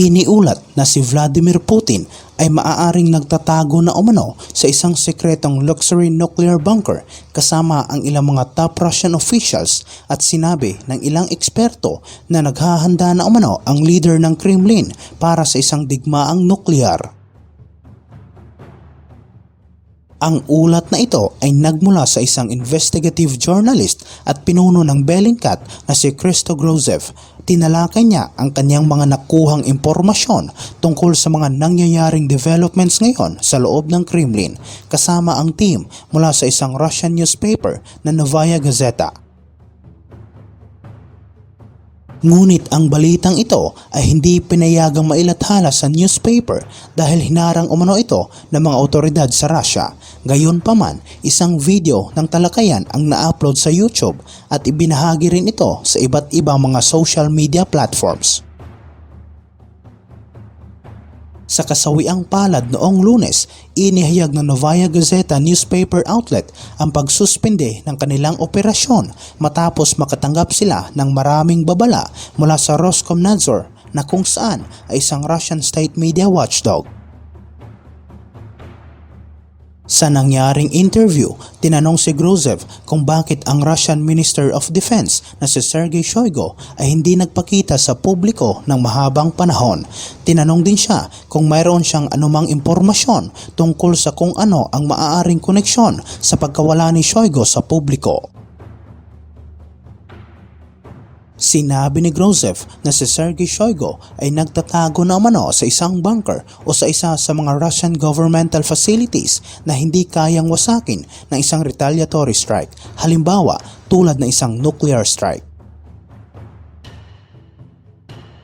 Iniulat na si Vladimir Putin ay maaaring nagtatago na umano sa isang sekretong luxury nuclear bunker kasama ang ilang mga top Russian officials at sinabi ng ilang eksperto na naghahanda na umano ang leader ng Kremlin para sa isang digmaang nuklear. Ang ulat na ito ay nagmula sa isang investigative journalist at pinuno ng Bellingcat na si Christo Grozev. Tinalakay niya ang kanyang mga nakuhang impormasyon tungkol sa mga nangyayaring developments ngayon sa loob ng Kremlin kasama ang team mula sa isang Russian newspaper na Novaya Gazeta. Ngunit ang balitang ito ay hindi pinayagang mailathala sa newspaper dahil hinarang umano ito ng mga otoridad sa Russia. Gayunpaman, isang video ng talakayan ang na-upload sa YouTube at ibinahagi rin ito sa iba't ibang mga social media platforms. Sa kasawiang palad noong lunes, inihayag ng Novaya Gazeta newspaper outlet ang pagsuspende ng kanilang operasyon matapos makatanggap sila ng maraming babala mula sa Roskomnadzor na kung saan ay isang Russian state media watchdog. Sa nangyaring interview, tinanong si Grozev kung bakit ang Russian Minister of Defense na si Sergei Shoigu ay hindi nagpakita sa publiko ng mahabang panahon. Tinanong din siya kung mayroon siyang anumang impormasyon tungkol sa kung ano ang maaaring koneksyon sa pagkawala ni Shoigu sa publiko. Sinabi ni Grozev na si Sergei Shoigu ay nagtatago na umano sa isang bunker o sa isa sa mga Russian governmental facilities na hindi kayang wasakin ng isang retaliatory strike, halimbawa tulad ng isang nuclear strike.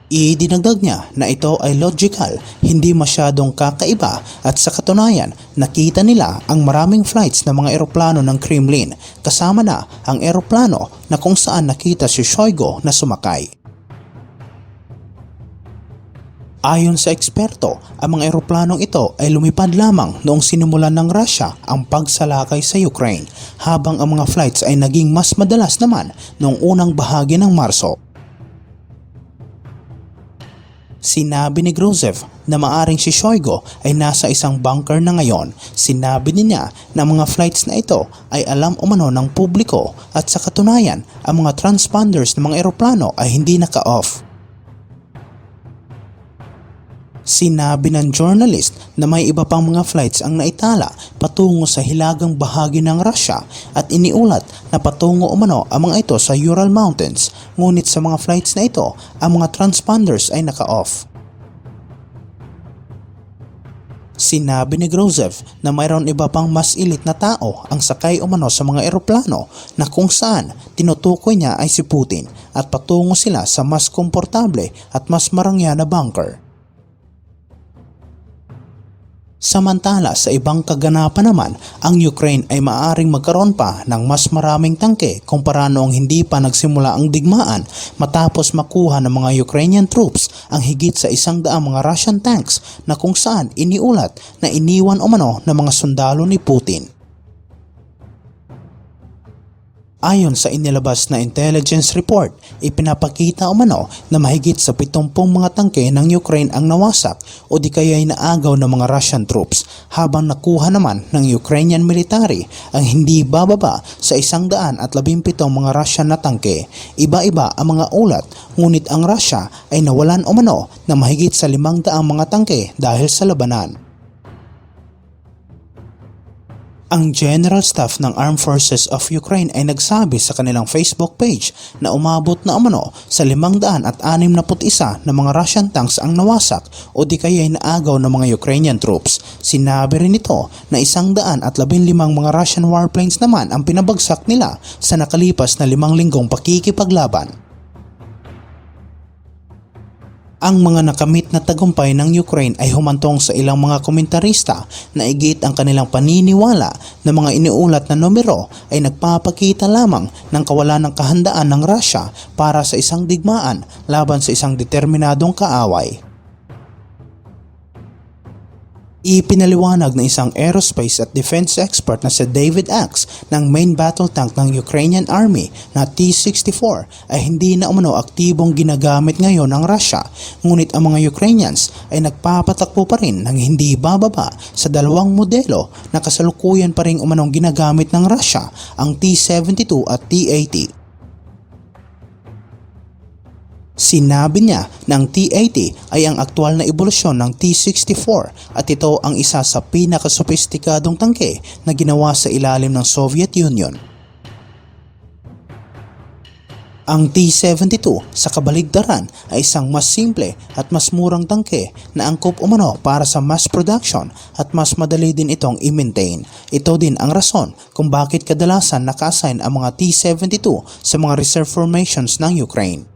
Idinagdag niya na ito ay logical, hindi masyadong kakaiba at sa katunayan nakita nila ang maraming flights ng mga eroplano ng Kremlin kasama na ang eroplano na kung saan nakita si Shoigu na sumakay. Ayon sa eksperto, ang mga eroplanong ito ay lumipad lamang noong sinimulan ng Russia ang pagsalakay sa Ukraine habang ang mga flights ay naging mas madalas naman noong unang bahagi ng Marso. Sinabi ni Grozev na maaring si Shoigu ay nasa isang bunker na ngayon. Sinabi niya na mga flights na ito ay alam umano ng publiko at sa katunayan ang mga transponders ng mga eroplano ay hindi naka-off. Sinabi ng journalist na may iba pang mga flights ang naitala patungo sa hilagang bahagi ng Russia at iniulat na patungo umano ang mga ito sa Ural Mountains ngunit sa mga flights na ito ang mga transponders ay naka-off. Sinabi ni Grozev na mayroon iba pang mas ilit na tao ang sakay umano sa mga eroplano na kung saan tinutukoy niya ay si Putin at patungo sila sa mas komportable at mas marangya na bunker. Samantala sa ibang kaganapan naman, ang Ukraine ay maaaring magkaroon pa ng mas maraming tangke kumpara noong hindi pa nagsimula ang digmaan matapos makuha ng mga Ukrainian troops ang higit sa isang daang mga Russian tanks na kung saan iniulat na iniwan umano ng mga sundalo ni Putin. Ayon sa inilabas na intelligence report, ipinapakita umano na mahigit sa 70 mga tangke ng Ukraine ang nawasak o di kaya ay naagaw ng mga Russian troops habang nakuha naman ng Ukrainian military ang hindi bababa sa 117 mga Russian na tangke. Iba-iba ang mga ulat ngunit ang Russia ay nawalan umano ng mahigit sa 500 mga tangke dahil sa labanan. Ang General Staff ng Armed Forces of Ukraine ay nagsabi sa kanilang Facebook page na umabot na umano sa 561 na mga Russian tanks ang nawasak o di kaya ay naagaw ng mga Ukrainian troops. Sinabi rin ito na 115 mga Russian warplanes naman ang pinabagsak nila sa nakalipas na limang linggong pakikipaglaban. Ang mga nakamit na tagumpay ng Ukraine ay humantong sa ilang mga komentarista na igit ang kanilang paniniwala na mga iniulat na numero ay nagpapakita lamang ng kawalan ng kahandaan ng Russia para sa isang digmaan laban sa isang determinadong kaaway. Ipinaliwanag ng isang aerospace at defense expert na si David Axe ng main battle tank ng Ukrainian Army na T-64 ay hindi na umano aktibong ginagamit ngayon ng Russia ngunit ang mga Ukrainians ay nagpapatakbo pa rin ng hindi bababa sa dalawang modelo na kasalukuyan pa rin umanong ginagamit ng Russia ang T-72 at T-80. Sinabi niya na ang T-80 ay ang aktual na ebolusyon ng T-64 at ito ang isa sa pinakasophisticadong tangke na ginawa sa ilalim ng Soviet Union. Ang T-72 sa kabaligtaran ay isang mas simple at mas murang tangke na angkop umano para sa mass production at mas madali din itong i-maintain. Ito din ang rason kung bakit kadalasan naka-assign ang mga T-72 sa mga reserve formations ng Ukraine.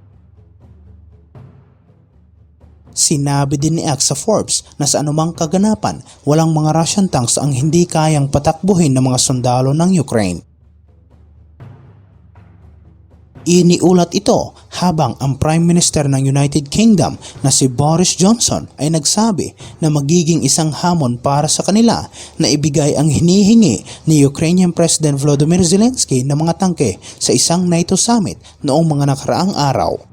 Sinabi din ni sa Forbes na sa anumang kaganapan, walang mga Russian tanks ang hindi kayang patakbuhin ng mga sundalo ng Ukraine. Iniulat ito habang ang Prime Minister ng United Kingdom na si Boris Johnson ay nagsabi na magiging isang hamon para sa kanila na ibigay ang hinihingi ni Ukrainian President Volodymyr Zelensky ng mga tangke sa isang NATO summit noong mga nakaraang araw.